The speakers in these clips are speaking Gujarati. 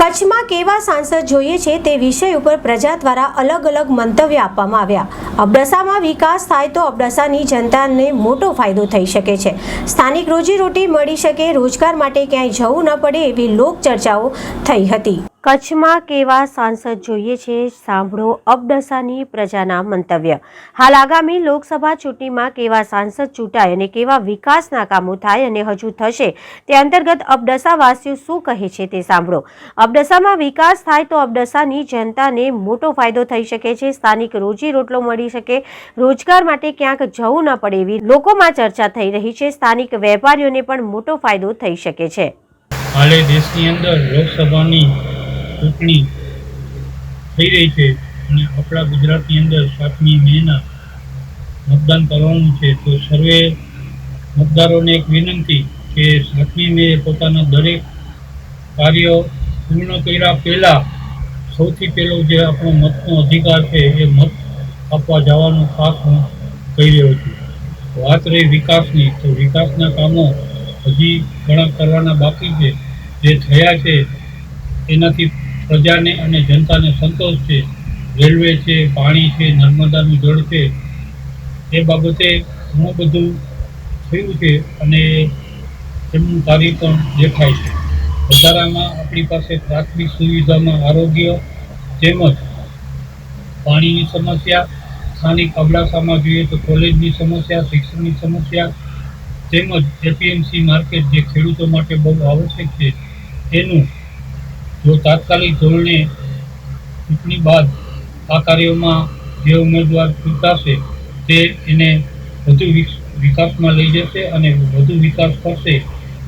કચ્છમાં કેવા સાંસદ જોઈએ છે તે વિષય ઉપર પ્રજા દ્વારા અલગ અલગ મંતવ્ય આપવામાં આવ્યા. અબડાસામાં વિકાસ થાય તો અબડાસાની જનતાને મોટો ફાયદો થઈ શકે છે. સ્થાનિક રોજીરોટી મળી શકે, રોજગાર માટે ક્યાંય જવું ન પડે એવી લોક ચર્ચાઓ થઈ હતી. કચ્છમાં કેવા સાંસદ જોઈએ છે સાંભળો અબડસાની પ્રજાના મંતવ્ય. હાલ આગામી લોકસભા ચૂંટણીમાં કેવા સાંસદ ચૂંટાય અને કેવા વિકાસના કામો થાય અને હજુ થશે તે અંતર્ગત અબડસાવાસીઓ શું કહે છે તે સાંભળો. અબડસામાં વિકાસ થાય તો અબડસાની જનતાને મોટો ફાયદો થઈ શકે છે, સ્થાનિક રોજી રોટલો મળી શકે, રોજગાર માટે ક્યાંક જવું ન પડે એવી લોકોમાં ચર્ચા થઈ રહી છે, સ્થાનિક વેપારીઓને પણ મોટો ફાયદો થઈ શકે છે. હાલે દેશની અંદર લોકસભાની ચૂંટણી થઈ રહી છે અને આપણા ગુજરાતની અંદર સાતમી મેના મતદાન કરવાનું છે, તો સર્વે મતદારોને એક વિનંતી કે સાતમી મે પોતાના દરેક કાર્યો પૂર્ણ કર્યા પહેલાં સૌથી પહેલો જે આપણો મતનો અધિકાર છે, એ મત આપવા જવાનું ખાસ હું કહી રહ્યો છું. વાત રહી વિકાસની, તો વિકાસના કામો હજી ઘણા કરવાના બાકી છે. જે થયા છે, એનાથી પ્રજાને અને જનતાને સંતોષ છે. રેલવે છે, પાણી છે, નર્મદાનું જળ છે. એ બાબતે ઘણું બધું થયું છે અને એમનું કાર્ય પણ દેખાય છે. વધારામાં આપણી પાસે પ્રાથમિક સુવિધામાં આરોગ્ય તેમજ પાણીની સમસ્યા, સ્થાનિક અબડાસામાં જોઈએ તો કોલેજની સમસ્યા, શિક્ષણની સમસ્યા તેમજ એપીએમસી માર્કેટ જે ખેડૂતો માટે બહુ આવશ્યક છે, એનું જો તાત્કાલિક ધોરણે ચૂંટણી બાદ આ કાર્યોમાં જે ઉમેદવાર ચૂંટાશે તે એને વધુ વિકાસમાં લઈ જશે અને વધુ વિકાસ કરશે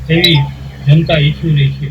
એવી જનતા ઈચ્છી રહી છે.